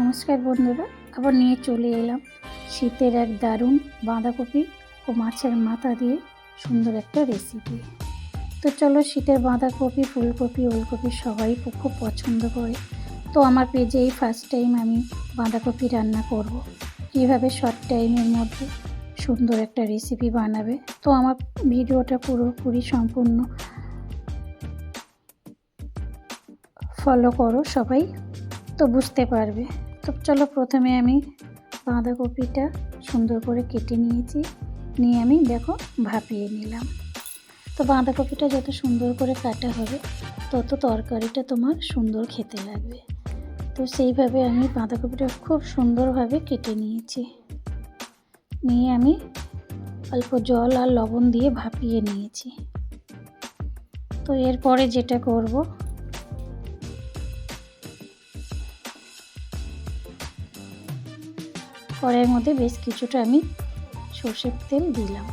নমস্কার বন্ধুরা, আবার নিয়ে চলে এলাম শীতের এক দারুণ বাঁধাকপি ও মাছের মাথা দিয়ে সুন্দর একটা রেসিপি তো চলো শীতের বাঁধাকপি, ফুলকপি, ওলকপি সবাই খুব পছন্দ করে। তো আমার পেজে এই ফার্স্ট টাইম আমি বাঁধাকপি রান্না করব। কীভাবে শর্ট টাইমের মধ্যে সুন্দর একটা রেসিপি বানাবে? তো আমার ভিডিওটা পুরোপুরি সম্পূর্ণ ফলো করো সবাই। তো বুঝতে পারবে। তো চলো প্রথমে আমি বাঁধাকপিটা সুন্দর করে কেটে নিয়েছি। নিয়ে আমি দেখো ভাপিয়ে নিলাম। তো বাঁধাকপিটা যত সুন্দর করে কাটা হবে, তত তরকারিটা তোমার সুন্দর খেতে লাগবে। তো সেইভাবে আমি বাঁধাকপিটা খুব সুন্দরভাবে কেটে নিয়েছি। নিয়ে আমি অল্প জল আর লবণ দিয়ে ভাপিয়ে নিয়েছি। তো এরপরে যেটা করব কড়াইয়ের মধ্যে বেশ কিছুটা আমি সর্ষের তেল দিলাম।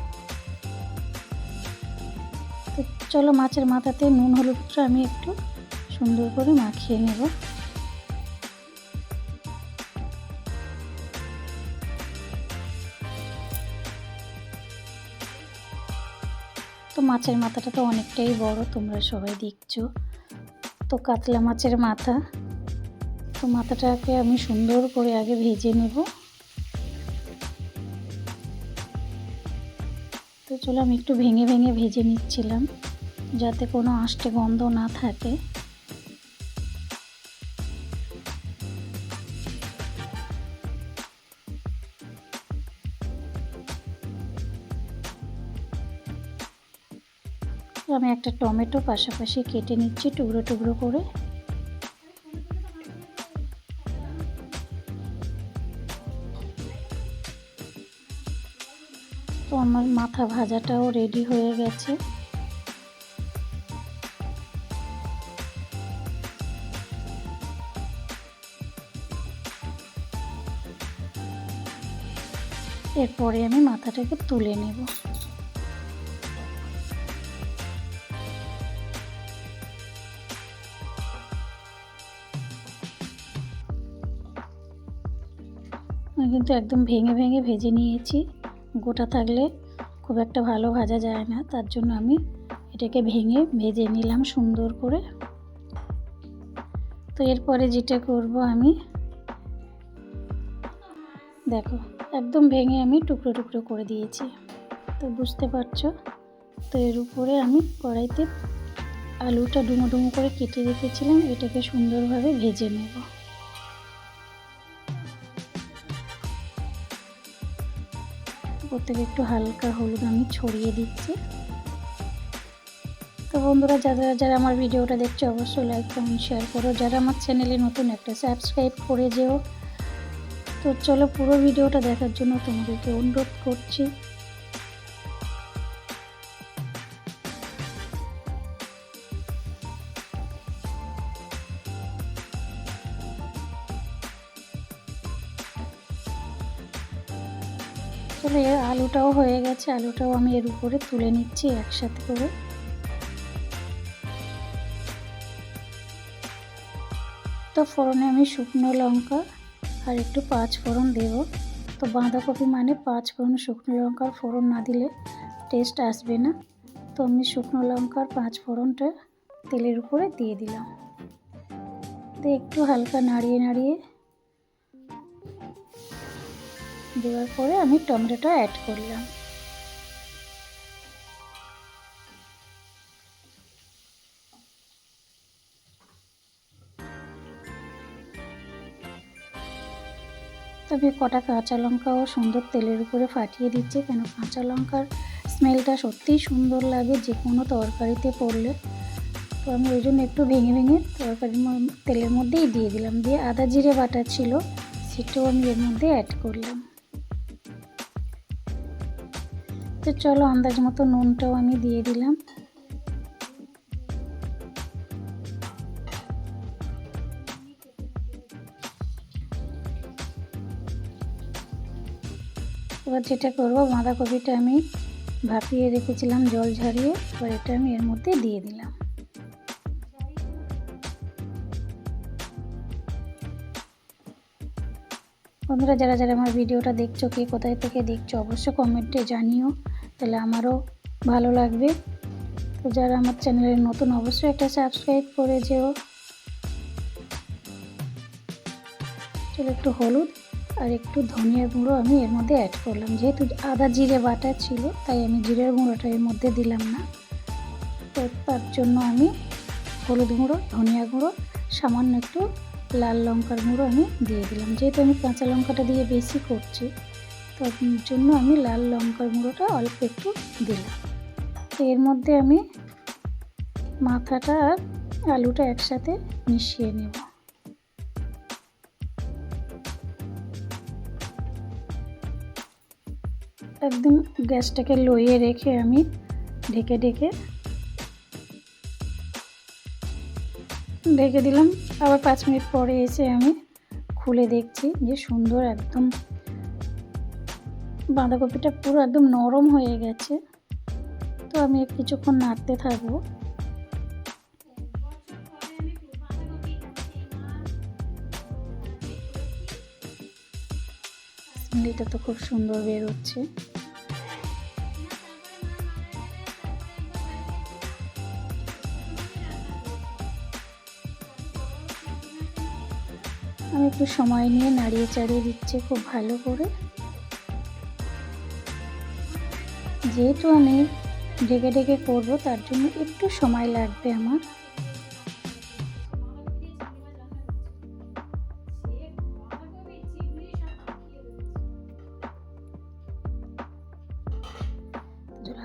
তো চলো মাছের মাথাতে নুন, হলুদটা আমি একটু সুন্দর করে মাখিয়ে নেব। তো মাছের মাথাটা তো অনেকটাই বড়, তোমরা সবাই দেখছ। তো কাতলা মাছের মাথা। তো মাথাটাকে আমি সুন্দর করে আগে ভেজে নেব। তো চলো আমি একটু ভেঙে ভেঙে ভেজে নিচ্ছিলাম, যাতে কোনো আষ্টে গন্ধ না থাকে। আমি একটা টমেটো পাশাপাশি কেটে নিচ্ছি টুকরো টুকরো করে। আমার মাথা ভাজাটাও রেডি হয়ে গেছে। এরপরে আমি মাথাটাকে তুলে নেব। কিন্তু একদম ভেঙে ভেঙে ভেজে নিয়েছি। গোটা থাকলে খুব একটা ভালো ভাজা যায় না, তার জন্য আমি এটাকে ভেঙে ভেজে নিলাম সুন্দর করে। তো এরপরে যেটা করব আমি, দেখো, একদম ভেঙে আমি টুকরো টুকরো করে দিয়েছি। তো বুঝতে পারছ? তো এর উপরে আমি কড়াইতে আলুটা ডুমো ডুমো করে কেটে রেখেছিলাম, এটাকে সুন্দরভাবে ভেজে নেব। প্রত্যেকে একটু হালকা হলুদ আমি ছড়িয়ে দিচ্ছি। তো বন্ধুরা, যারা যারা আমার ভিডিওটা দেখছে, অবশ্যই লাইক কমেন্ট শেয়ার করো। যারা আমার চ্যানেলে নতুন, একটা সাবস্ক্রাইব করে যেও। তো চলো পুরো ভিডিওটা দেখার জন্য তোমাদেরকে অনুরোধ করছি। চলে আলুটাও হয়ে গেছে, আলুটাও আমি এর উপরে তুলে নিচ্ছি একসাথে করে। তো ফোড়নে আমি শুকনো লঙ্কা আর একটু পাঁচ ফোড়ন দেব। তো বাঁধাকপি মানে পাঁচ ফোড়ন শুকনো লঙ্কার ফোড়ন না দিলে টেস্ট আসবে না। তো আমি শুকনো লঙ্কার পাঁচ ফোড়নটা তেলের উপরে দিয়ে দিলাম। তো একটু হালকা নাড়িয়ে নাড়িয়ে দেওয়ার পরে আমি টমেটোটা অ্যাড করলাম। তবে কটা কাঁচা লঙ্কাও সুন্দর তেলের উপরে ফাটিয়ে দিচ্ছে, কেন কাঁচা লঙ্কার স্মেলটা সত্যিই সুন্দর লাগে যে কোনো তরকারিতে পড়লে। তো আমি ওই জন্য একটু ভেঙে ভেঙে তরকারির তেলের মধ্যেই দিয়ে দিলাম। দিয়ে আদা জিরে বাটা ছিল, সেটাও আমি এর মধ্যে অ্যাড করলাম। তো চলো আন্দাজ মতো নুনটাও আমি দিয়ে দিলাম। এবার যেটা করব, বাঁধাকপিটা আমি ভাপিয়ে রেখেছিলাম জল ঝরিয়ে এবার এটা আমি এর মধ্যে দিয়ে দিলাম। বন্ধুরা, যারা যারা আমার ভিডিওটা দেখছ, কে কোথায় থেকে দেখছ, অবশ্যই কমেন্টে জানিও। তাহলে আমারও ভালো লাগবে। তো যারা আমার চ্যানেলে নতুন, অবশ্যই একটা সাবস্ক্রাইব করে যেও। চলো একটু হলুদ আর একটু ধনিয়া গুঁড়ো আমি এর মধ্যে অ্যাড করলাম। যেহেতু আদা জিরে বাটা ছিল, তাই আমি জিরের গুঁড়োটা এর মধ্যে দিলাম না। তো তার জন্য আমি হলুদ গুঁড়ো, ধনিয়া গুঁড়ো, সামান্য একটু লাল লঙ্কার গুঁড়ো আমি দিয়ে দিলাম। যেহেতু আমি কাঁচা লঙ্কাটা দিয়ে বেশি করছি, তার জন্য আমি লাল লঙ্কার গুঁড়োটা অল্প একটু দিলাম। এর মধ্যে আমি মাথাটা আর আলুটা একসাথে মিশিয়ে নেব। একদম গ্যাসটাকে লইয়ে রেখে আমি ঢেকে ঢেকে ঢেকে দিলাম। আবার পাঁচ মিনিট পরে এসে আমি খুলে দেখছি যে সুন্দর একদম বাঁধাকপিটা পুরো একদম নরম হয়ে গেছে। তো আমি কিছুক্ষণ নাড়তে থাকব। স্মেলটা তো খুব সুন্দর বেরোচ্ছে। আমি একটু সময় নিয়ে নাড়িয়ে চাড়িয়ে দিচ্ছি খুব ভালো করে। যেহেতু আমি ঢেকে ঢেকে করব, তার জন্য একটু সময় লাগবে আমার।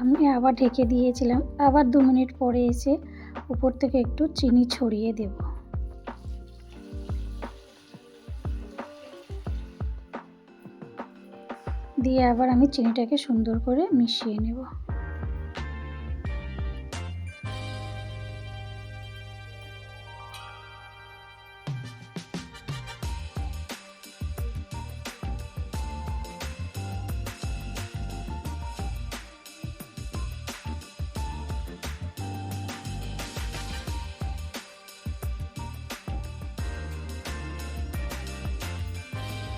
আমি আবার ঢেকে দিয়েছিলাম, আবার দু মিনিট পরে এসে উপর থেকে একটু চিনি ছড়িয়ে দেব। দিয়ে আবার আমি চিনিটাকে সুন্দর করে মিশিয়ে নেব।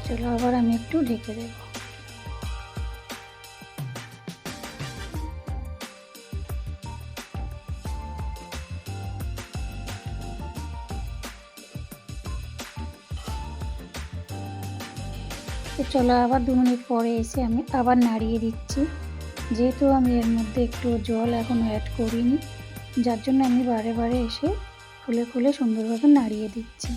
চলো আবার আমি একটু ঢেকে দেব। তো চলো আবার দু মিনিট পরে এসে আমি আবার নাড়িয়ে দিচ্ছি। যেহেতু আমি এর মধ্যে একটু জল এখন অ্যাড করিনি, যার জন্য আমি বারে বারে এসে খুলে খুলে সুন্দরভাবে নাড়িয়ে দিচ্ছি।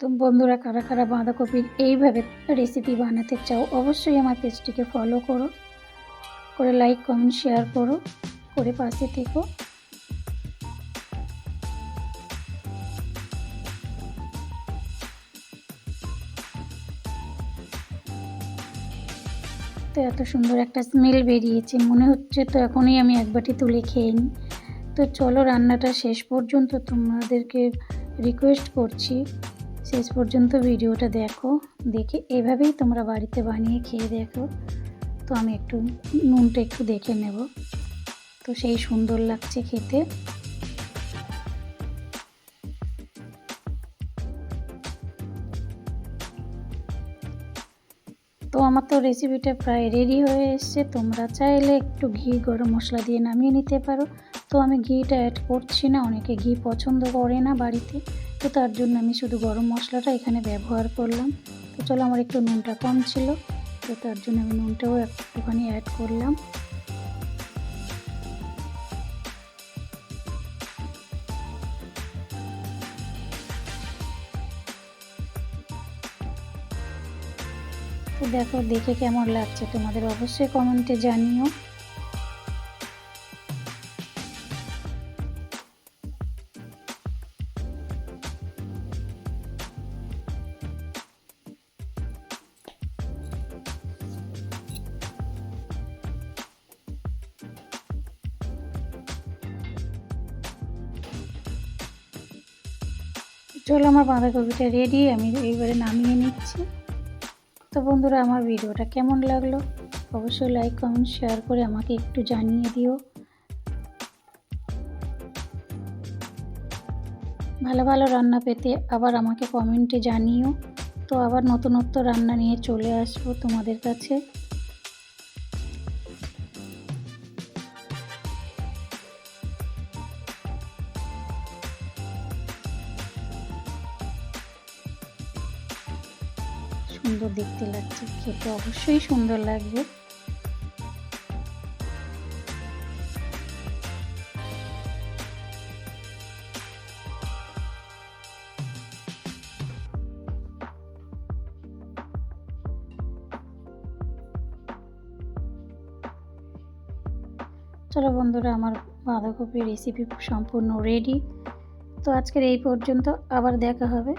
তো বন্ধুরা, কারা কারা বাঁধাকপির এইভাবে রেসিপি বানাতে চাও, অবশ্যই আমার পেজটিকে ফলো করো। করে লাইক কমেন্ট শেয়ার করো। করে পাশে থেকো। তো এত সুন্দর একটা স্মেল বেরিয়েছে, মনে হচ্ছে তো এখনই আমি এক বাটি তুলে খেয়ে নিই। তো চলো, রান্নাটা শেষ পর্যন্ত তোমাদেরকে রিকোয়েস্ট করছি। শেষ পর্যন্ত ভিডিওটা দেখো, দেখে এভাবেই তোমরা বাড়িতে বানিয়ে খেয়ে দেখো। তো আমি একটু নুনটা একটু দেখে নেব। তো সেই সুন্দর লাগছে খেতে। তো আমার তো রেসিপিটা প্রায় রেডি হয়ে এসছে। তোমরা চাইলে একটু ঘি, গরম মশলা দিয়ে নামিয়ে নিতে পারো। তো আমি ঘিটা অ্যাড করছি না, অনেকে ঘি পছন্দ করে না বাড়িতে। তো তার জন্য আমি শুধু গরম মশলাটা এখানে ব্যবহার করলাম। তো চলো আমার একটু নুনটা কম ছিল। তো তার জন্য আমি নুনটাও একটুখানি অ্যাড করলাম। তো দেখো দেখে কেমন লাগছে? তোমাদের অবশ্যই কমেন্টে জানিও। চলো আমার বাঁধাকপিটা রেডি আমি এইবারে নামিয়ে নিচ্ছি। তো বন্ধুরা, আমার ভিডিওটা কেমন লাগল? অবশ্যই লাইক কমেন্ট শেয়ার করে আমাকে একটু জানিয়ে দিও। ভালো ভালো রান্না পেতে আবার আমাকে কমেন্টে জানিও। তো আবার নতুনত্ব রান্না নিয়ে চলে আসব তোমাদের কাছে। দেখতে লাগছে, খেতে অবশ্যই সুন্দর লাগবে। চলো বন্ধুরা, আমার বাঁধাকপির রেসিপি সম্পূর্ণ রেডি তো আজকের এই পর্যন্ত আবার দেখা হবে।